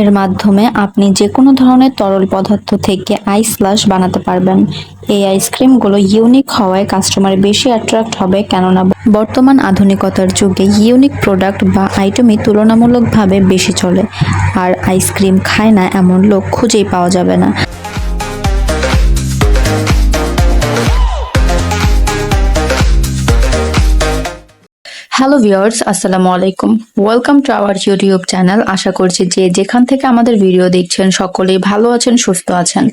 এর মাধ্যমে আপনি যে কোনো ধরনের তরল পদার্থ থেকে আইস স্লাশ বানাতে পারবেন। এই আইসক্রিমগুলো ইউনিক হওয়ায় কাস্টমার বেশি অ্যাট্রাক্ট হবে কেননা বর্তমান আধুনিকতার যুগে ইউনিক প্রোডাক্ট বা আইটেমই তুলনামূলকভাবে বেশি চলে। আর আইসক্রিম খায় না এমন লোক খুঁজেই পাওয়া যাবে না। হ্যালো ভিউয়ার্স আসসালামু আলাইকুম। Welcome to our YouTube channel আশা করছি যে যেখান থেকে আমাদের ভিডিও দেখছেন, সকলেই ভালো আছেন, সুস্থ আছেন।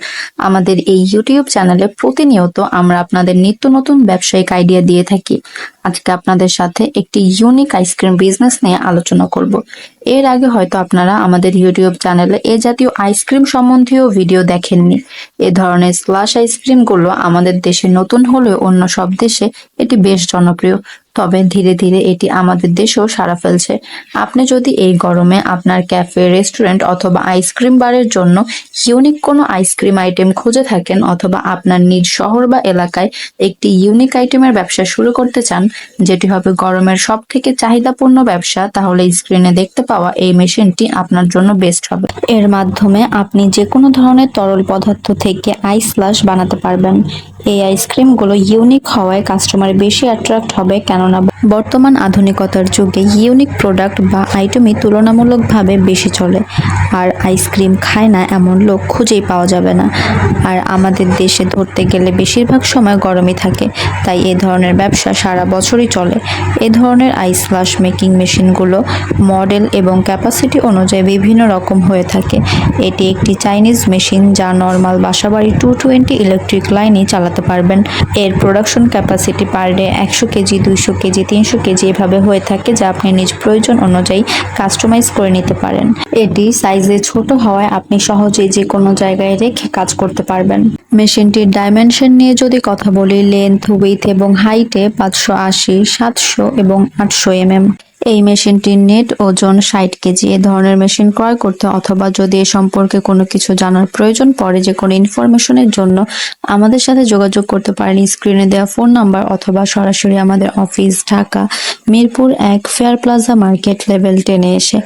আমাদের এই ইউটিউব চ্যানেলে প্রতিনিয়ত আমরা আপনাদের নিত্য নতুন ব্যবসায়িক আইডিয়া দিয়ে থাকি। আজকে আপনাদের সাথে একটি ইউনিক আইসক্রিম বিজনেস নিয়ে আলোচনা করব। এর আগে হয়তো আপনারা আমাদের ইউটিউব চ্যানেলে এ জাতীয় আইসক্রিম সম্বন্ধীয় ভিডিও দেখেননি। এ ধরনের স্লাশ আইসক্রিমগুলো আমাদের দেশে নতুন হলেও অন্য সব দেশে এটি বেশ জনপ্রিয়। তবে ধীরে ধীরে এটি আমাদের দেশেও সাড়া ফেলছে। আপনি যদি এই গরমে আপনার ক্যাফে, রেস্টুরেন্ট অথবা আইসক্রিম বারের জন্য ইউনিক কোনো আইসক্রিম আইটেম খুঁজে থাকেন অথবা আপনার নিজ শহর বা এলাকায় একটি ইউনিক আইটেমের ব্যবসা শুরু করতে চান, যেটি হবে গরমের সব থেকে চাহিদাপূর্ণ ব্যবসা, তাহলে স্ক্রিনে দেখতে পাওয়া এই মেশিনটি আপনার জন্য বেস্ট হবে। এর মাধ্যমে আপনি যে কোনো ধরনের তরল পদার্থ থেকে আইস স্লাশ বানাতে পারবেন। এই আইসক্রিমগুলো ইউনিক হওয়ায় কাস্টমার বেশি অ্যাট্রাক্ট হবে কেননা বর্তমান আধুনিকতার যুগে ইউনিক প্রোডাক্ট বা আইটেমই তুলনামূলকভাবে বেশি চলে। আর আইসক্রিম খায় না এমন লোক খুঁজেই পাওয়া যাবে না। আর আমাদের দেশে ধরতে গেলে বেশিরভাগ সময় গরমই থাকে, তাই এ ধরনের ব্যবসা সারা বছরই চলে। এ ধরনের আইস ফ্লাশ মেকিং মেশিনগুলো মডেল এবং ক্যাপাসিটি অনুযায়ী বিভিন্ন রকম হয়ে থাকে। এটি একটি চাইনিজ মেশিন যা নর্মাল বাসাবাড়ি টু টোয়েন্টি ইলেকট্রিক লাইনই চালাতে পারবেন। এর প্রোডাকশন ক্যাপাসিটি পার ডে একশো কেজি, দুইশো কেজি তিনশো কেজি এভাবে হয়ে থাকে যা আপনি নিজ প্রয়োজন অনুযায়ী কাস্টমাইজ করে নিতে পারেন। এটি সাইজে ছোট হওয়ায় আপনি সহজেই যে কোনো জায়গায় রেখে কাজ করতে পারবেন। মেশিনটির ডাইমেনশন নিয়ে যদি কথা বলি লেন্থ উইথ এবং হাইটে পাঁচশো আশি, সাতশো এবং আটশো এমএম। এই মেশিনটির নেট ওজন ষাট কেজি। এ ধরনের মেশিন ক্রয় করতে অথবা যদি এ সম্পর্কে কোনো কিছু জানার প্রয়োজন পড়ে, যে কোনো ইনফরমেশনের জন্য আমাদের সাথে যোগাযোগ করতে পারেন। স্ক্রিনে দেওয়া ফোন নাম্বার অথবা সরাসরি আমাদের অফিস ঢাকা, মিরপুর এক ফেয়ার প্লাজা মার্কেট লেভেল টেনে এসে।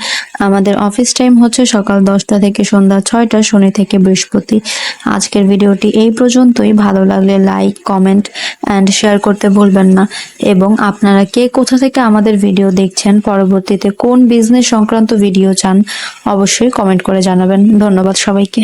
আমাদের অফিস টাইম হচ্ছে সকাল দশটা থেকে সন্ধ্যা ছয়টা, শনি থেকে বৃহস্পতি। আজকের ভিডিওটি এই পর্যন্তই। ভালো লাগলে লাইক, কমেন্ট অ্যান্ড শেয়ার করতে ভুলবেন না। এবং আপনারা কে কোথা থেকে আমাদের ভিডিও দেখছেন, পরবর্তীতে কোন বিজনেস সংক্রান্ত ভিডিও চান, অবশ্যই কমেন্ট করে জানাবেন। ধন্যবাদ সবাইকে।